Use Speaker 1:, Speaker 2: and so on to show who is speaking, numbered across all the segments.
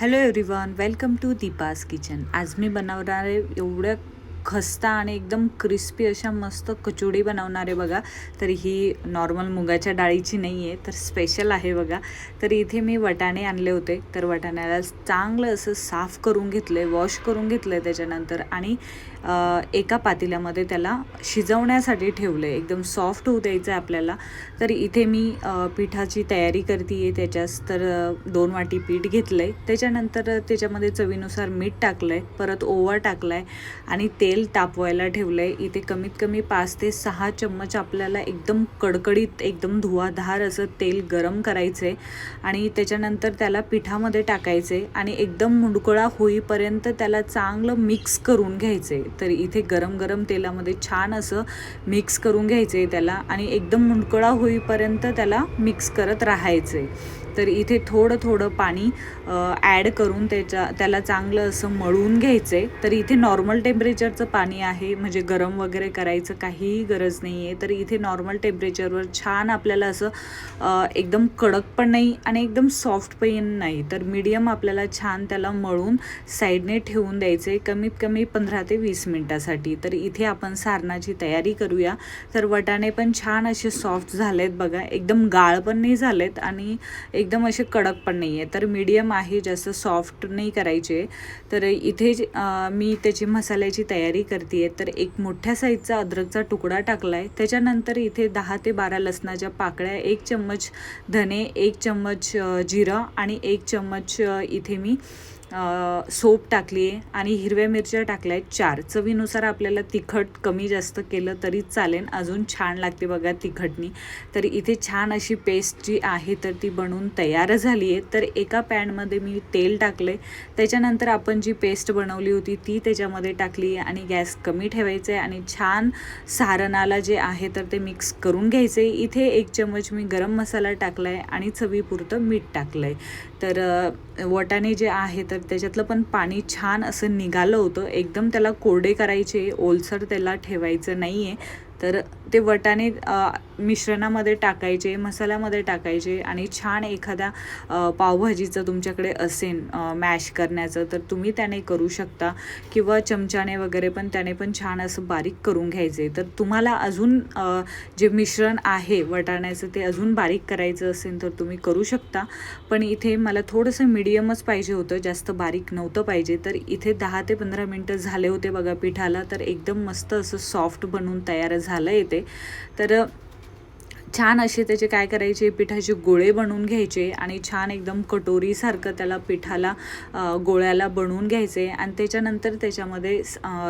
Speaker 1: Hello everyone welcome to Deepa's kitchen आज मी बनवणार आहे एवढ्या खस्ता आणि एकदम क्रिस्पी अशा मस्त कचोडी बनवणार आहे बघा. तर ही नॉर्मल मुगाच्या डाळीची नाही आहे तर स्पेशल आहे बघा. तर इथे मी वटाणे आणले होते. तर वटाण्याला चांगलं असं साफ करून घेतलं आहे वॉश करून घेतलं आहे त्याच्यानंतर. आणि एका पातेल्यामध्ये त्याला शिजवण्यासाठी ठेवलं आहे एकदम सॉफ्ट होऊ द्यायचं आहे आपल्याला. तर इथे मी पिठाची तयारी करते आहे त्याच्यास तर दोन वाटी पीठ घेतलं आहे त्याच्यानंतर त्याच्यामध्ये चवीनुसार मीठ टाकलं आहे परत ओवा टाकला आहे आणि तेल तापवायला ठेवलं आहे इथे कमीत कमी पाच ते सहा चम्मच आपल्याला एकदम कडकडीत एकदम धुवाधार असं तेल गरम करायचं आहे आणि त्याच्यानंतर त्याला पिठामध्ये टाकायचं आहे आणि एकदम मुंडकळा होईपर्यंत त्याला चांगलं मिक्स करून घ्यायचं आहे तर इथे गरम गरम तेलामध्ये छान असं मिक्स करून घ्यायचं आहे त्याला आणि एकदम मुंडकळा होईपर्यंत त्याला मिक्स करत राहायचं आहे तर इथे थोडं थोडं पाणी ॲड करून त्याच्या त्याला चांगलं असं मळून घ्यायचं आहे तर इथे नॉर्मल टेम्परेचरचं पाणी आहे. म्हणजे गरम वगैरे करायचं काहीही गरज नाही आहे तर इथे नॉर्मल टेम्परेचरवर छान आपल्याला असं एकदम कडक पण नाही आणि एकदम सॉफ्ट पण नाही. तर मीडियम आपल्याला छान त्याला मळून साईडने ठेवून द्यायचे कमीत कमी पंधरा ते वीस मिनटासाठी. तर इथे आपण सारणाची तयारी करूया. तर वटाणे पण छान असे सॉफ्ट झालेत बघा. एकदम गाळ पण नाही झालेत आणि एक एकदम असे कडक पण नाही आहे तर मीडियम आहे जास्त सॉफ्ट नाही करायचे. तर इथे मी त्याची मसाल्याची तयारी करते आहे तर एक मोठ्या साईजचा अद्रकचा तुकडा टाकला आहे त्याच्यानंतर इथे दहा ते बारा लसणाच्या पाकळ्या एक चम्मच धने एक चम्मच जिरं आणि एक चम्मच इथे मी सोप टाकली आहे आणि हिरव्या मिरच्या टाकल्या आहेत. चार. चवीनुसार आपल्याला तिखट कमी जास्त केलं तरी चालेल. अजून छान लागते बघा तिखटनी. तर इथे छान अशी पेस्ट जी आहे तर ती बनवून तयार झाली आहे तर एका पॅनमध्ये मी तेल टाकले त्याच्यानंतर आपण जी पेस्ट बनवली होती ती त्याच्यामध्ये टाकली आहे आणि गॅस कमी ठेवायचा आहे. आणि छान सारणाला जे आहे तर ते मिक्स करून घ्यायचे इथे एक चम्मच मी गरम मसाला टाकला आहे आणि चवीपुरतं मीठ टाकलं आहे तर वटाणे जे आहे तर त्याच्यातलं पण पाणी छान असं निघालं होतं. एकदम त्याला कोरडे करायचे ओलसर त्याला ठेवायचं नाही आहे तर ते वटाणे मिश्रणामध्ये टाकायचे मसाल्यामध्ये टाकायचे आणि छान एखाद्या पावभाजीचं तुमच्याकडे असेल मॅश करण्याचं तर तुम्ही त्याने करू शकता. किंवा चमच्याने वगैरे पण त्याने पण छान असं बारीक करून घ्यायचे. तर तुम्हाला अजून जे मिश्रण आहे वटाण्याचं ते अजून बारीक करायचं असेल तर तुम्ही करू शकता. पण इथे मला थोडंसं मिडियमच पाहिजे होतं जास्त बारीक नव्हतं पाहिजे. तर इथे दहा ते पंधरा मिनटं झाले होते बघा पिठाला तर एकदम मस्त असं सॉफ्ट बनून तयार झालं येते तर छान असे त्याचे काय करायचे पिठाचे गोळे बनवून घ्यायचे आणि छान एकदम कटोरीसारखं त्याला पिठाला गोळ्याला बनवून घ्यायचे आणि त्याच्यानंतर त्याच्यामध्ये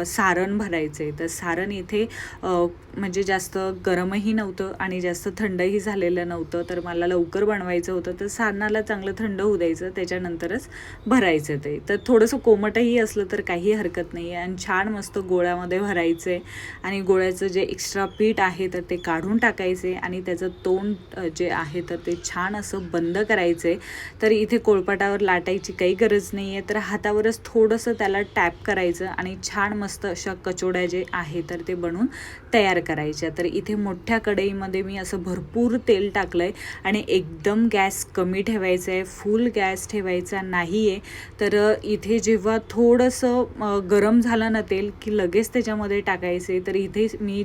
Speaker 1: सारण भरायचे. तर सारण इथे म्हणजे जास्त गरमही नव्हतं आणि जास्त थंडही झालेलं नव्हतं. तर मला लवकर बनवायचं होतं. तर सारणाला चांगलं थंड होऊ द्यायचं. त्याच्यानंतरच भरायचं ते. तर थोडंसं कोमटही असलं तर काही हरकत नाही. आहे आणि छान मस्त गोळ्यामध्ये भरायचे आणि गोळ्याचं जे एक्स्ट्रा पीठ आहे तर ते काढून टाकायचे आणि त्याचं तोंड जे आहे तर ते छान असं बंद करायचं आहे तर इथे कोळपाटावर लाटायची काही गरज नाही आहे तर हातावरच थोडंसं त्याला टॅप करायचं आणि छान मस्त अशा कचोड्या जे आहे तर ते बनवून तयार करायच्या. तर इथे मोठ्या कढईमध्ये मी असं भरपूर तेल टाकलं आहे आणि एकदम गॅस कमी ठेवायचा आहे फुल गॅस ठेवायचा नाही आहे तर इथे जेव्हा थोडंसं गरम झालं ना तेल की लगेच त्याच्यामध्ये टाकायचे. तर इथे मी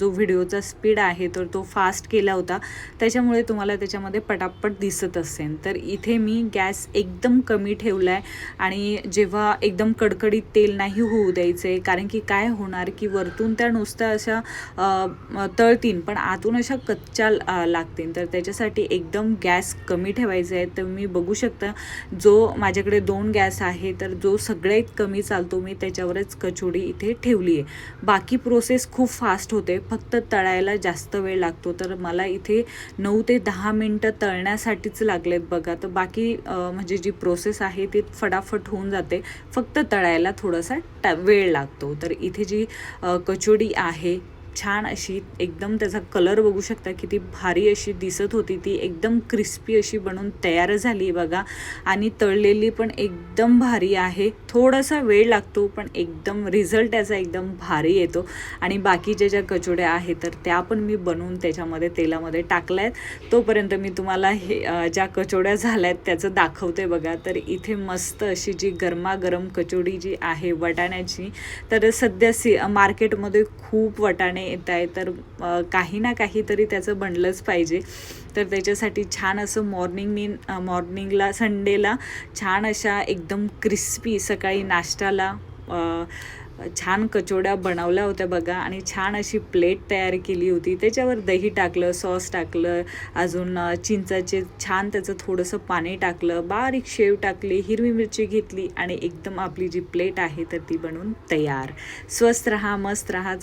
Speaker 1: जो व्हिडिओचा स्पीड आहे तर तो फास्ट केला होता. त्याच्यामुळे तुम्हाला त्याच्यामध्ये पटापट दिसत असेल तर इथे मी गॅस एकदम कमी ठेवला आहे आणि जेव्हा एकदम कडकडीत तेल नाही होऊ द्यायचं आहे कारण की काय होणार की वरतून त्या नुसत्या अशा तळतीन पण आतून अशा कच्च्या लागतील. तर त्याच्यासाठी एकदम गॅस कमी ठेवायचा आहे तर मी बघू शकता जो माझ्याकडे दोन गॅस आहे तर जो सगळ्यात कमी चालतो मी त्याच्यावरच कचोडी इथे ठेवली आहे बाकी प्रोसेस खूप फास्ट होते. फक्त तळायला जास्त वेळ लागतो. तर मला इथे नऊ ते दहा मिनटं तळण्यासाठीच लागलेत बघा. तर बाकी म्हणजे जी प्रोसेस आहे ती फटाफट होऊन जाते. फक्त तळायला थोडासा टा वेळ लागतो. तर इथे जी कचोडी आहे छान अशी एकदम त्याचा कलर बघू शकता किती भारी अशी दिसत होती ती एकदम क्रिस्पी अशी बनून तयार झाली बघा. आणि तळलेली पण एकदम भारी आहे. थोडासा वेळ लागतो पण एकदम रिझल्ट त्याचा एकदम भारी येतो. आणि बाकीच्या ज्या कचोड्या आहेत तर त्या पण मी बनवून त्याच्यामध्ये तेलामध्ये टाकल्या आहेत तोपर्यंत मी तुम्हाला हे ज्या कचोड्या झाल्या आहेत त्याचं दाखवते बघा. तर इथे मस्त अशी जी गरमागरम कचोडी जी आहे वटाण्याची तर सध्या सी मार्केटमध्ये खूप वटाणे येत आहे तर काही ना काहीतरी त्याचं बनलंच पाहिजे. तर त्याच्यासाठी छान असं मॉर्निंगनी मॉर्निंगला संडेला छान अशा एकदम क्रिस्पी सकाळी नाश्त्याला छान कचोड्या बनवल्या होत्या बघा. आणि छान अशी प्लेट तयार केली होती. त्याच्यावर दही टाकलं सॉस टाकलं अजून चिंचाचे छान त्याचं थोडंसं पाणी टाकलं बारीक शेव टाकली हिरवी मिरची घेतली आणि एकदम आपली जी प्लेट आहे तर ती बनवून तयार. स्वस्त रहा मस्त रहा